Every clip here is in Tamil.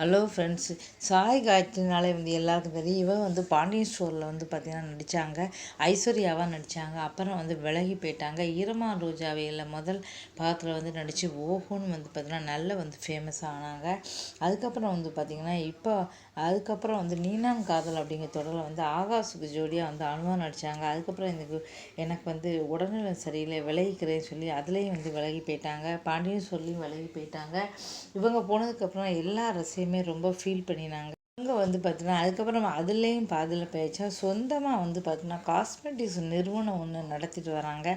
ஹலோ ஃப்ரெண்ட்ஸ் சாய் காயத்ரினாலே வந்து எல்லாருக்கும் தெரியும். இவன் வந்து பாண்டியன் ஸ்டோரில் வந்து பார்த்திங்கன்னா நடித்தாங்க ஐஸ்வர்யாவாக நடித்தாங்க அப்புறம் வந்து விலகி போயிட்டாங்க. ஈரமா ரோஜாவையில் முதல் பாகத்தில் வந்து நடித்து ஓஹோன்னு வந்து பார்த்திங்கன்னா நல்ல வந்து ஃபேமஸ் ஆனாங்க. அதுக்கப்புறம் வந்து பார்த்திங்கன்னா இப்போ அதுக்கப்புறம் வந்து நீனான் காதல் அப்படிங்கிற தொடரில் வந்து ஆகாசுக்கு ஜோடியாக வந்து அனுபவா நடித்தாங்க அதுக்கப்புறம் எனக்கு எனக்கு வந்து உடல்நிலை சரியில்லை விலகிக்கிறேன்னு சொல்லி அதுலேயும் வந்து விலகி போயிட்டாங்க. பாண்டியன் சொல்லி விலகி போயிட்டாங்க. இவங்க போனதுக்கப்புறம் எல்லா ரசையும் எல்லாத்தையுமே ரொம்ப ஃபீல் பண்ணினாங்க. அங்கே வந்து பார்த்தீங்கன்னா அதுக்கப்புறம் அதுலேயும் பாதியில் போயிடுச்சா சொந்தமாக வந்து பார்த்தீங்கன்னா காஸ்மெட்டிக்ஸ் நிறுவனம் ஒன்று நடத்திட்டு வராங்க.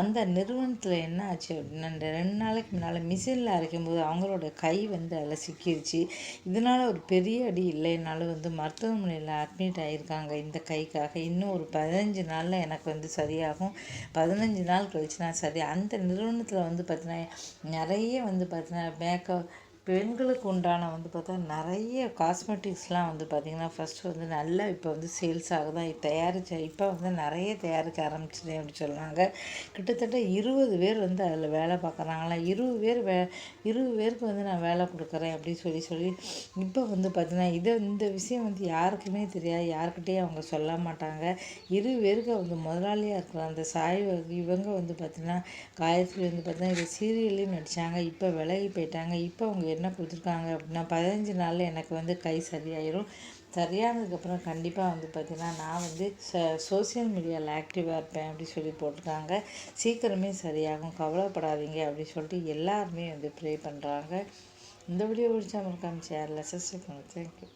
அந்த நிறுவனத்தில் என்ன ஆச்சு அப்படின்னா ரெண்டு நாளைக்கு முன்னால் மிஷினில் அரைக்கும்போது அவங்களோட கை வந்து அதில் சிக்கிடுச்சு இதனால் ஒரு பெரிய அடி இல்லைனாலும் வந்து மருத்துவமனையில் அட்மிட் ஆகியிருக்காங்க இந்த கைக்காக. இன்னும் ஒரு பதினஞ்சு நாளில் எனக்கு வந்து சரியாகும். பதினஞ்சு நாள் கழிச்சுனா சரி அந்த நிறுவனத்தில் வந்து பார்த்தீங்கன்னா நிறைய வந்து பார்த்தீங்கன்னா மேக்கப் பெண்களுக்கு உண்டான வந்து பார்த்தா நிறைய காஸ்மெட்டிக்ஸ்லாம் வந்து பார்த்திங்கன்னா ஃபஸ்ட்டு வந்து நல்லா இப்போ வந்து சேல்ஸ் ஆகுதான் தயாரித்த இப்போ வந்து நிறைய தயாரிக்க ஆரம்பிச்சிட்டேன் அப்படின்னு சொன்னாங்க கிட்டத்தட்ட இருபது பேர் வந்து அதில் வேலை பார்க்குறாங்களா? இருபது பேர் வே இருபது பேருக்கு வந்து நான் வேலை கொடுக்குறேன் அப்படின்னு சொல்லி சொல்லி இப்போ வந்து பார்த்திங்கன்னா இதை இந்த விஷயம் வந்து யாருக்குமே தெரியாது. யாருக்கிட்டேயும் அவங்க சொல்ல மாட்டாங்க. இரு பேருக்கு வந்து முதலாளியாக இருக்கிற அந்த சாய் இவங்க வந்து பார்த்திங்கன்னா காயத்ரி வந்து பார்த்திங்கன்னா இது சீரியல்லையும் நடித்தாங்க இப்போ விலகி போயிட்டாங்க. இப்போ அவங்க என்ன கொடுத்துருக்காங்க அப்படின்னா பதினஞ்சு நாளில் எனக்கு வந்து கை சரியாயிடும் சரியானதுக்கப்புறம் கண்டிப்பாக வந்து பார்த்திங்கன்னா நான் வந்து ச சோசியல் மீடியாவில் ஆக்டிவாக இருப்பேன் அப்படி சொல்லி போட்டிருக்காங்க. சீக்கிரமே சரியாகும். கவலைப்படாதீங்க அப்படின்னு சொல்லிட்டு எல்லாருமே வந்து ப்ரே பண்ணுறாங்க இந்த வீடியோ பிடிச்சா மறக்காமல் ஷேரில் சப்ஸ்கிரைப் பண்ணுங்கள் தேங்க்யூ